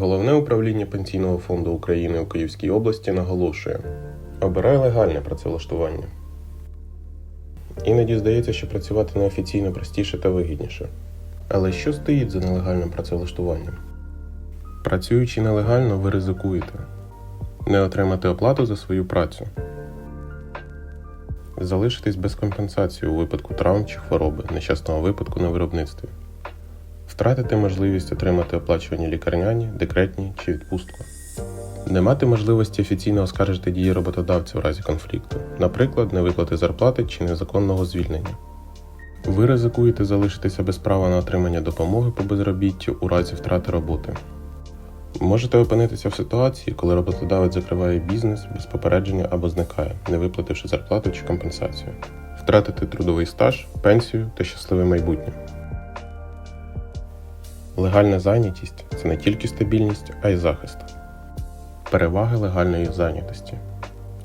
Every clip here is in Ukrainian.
Головне управління Пенсійного фонду України у Київській області наголошує: обирай легальне працевлаштування. Іноді здається, що працювати неофіційно простіше та вигідніше. Але що стоїть за нелегальним працевлаштуванням? Працюючи нелегально, ви ризикуєте не отримати оплату за свою працю, залишитись без компенсації у випадку травм чи хвороби, нещасного випадку на виробництві, втратити можливість отримати оплачувані лікарняні, декретні чи відпустку, не мати можливості офіційно оскаржити дії роботодавця в разі конфлікту, наприклад, невиплати зарплати чи незаконного звільнення. Ви ризикуєте залишитися без права на отримання допомоги по безробіттю у разі втрати роботи. Можете опинитися в ситуації, коли роботодавець закриває бізнес без попередження або зникає, не виплативши зарплату чи компенсацію, втратити трудовий стаж, пенсію та щасливе майбутнє. Легальна зайнятість це не тільки стабільність, а й захист. Переваги легальної зайнятості.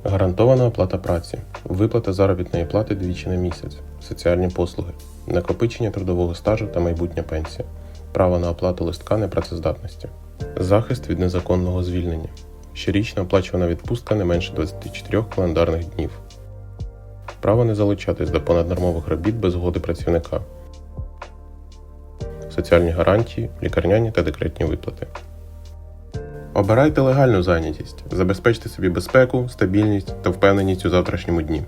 Гарантована оплата праці, виплата заробітної плати двічі на місяць, соціальні послуги, накопичення трудового стажу та майбутня пенсія, право на оплату листка непрацездатності, захист від незаконного звільнення, щорічна оплачувана відпустка не менше 24 календарних днів, право не залучатись до понаднормових робіт без згоди працівника, соціальні гарантії, лікарняні та декретні виплати. Обирайте легальну зайнятість, забезпечте собі безпеку, стабільність та впевненість у завтрашньому дні.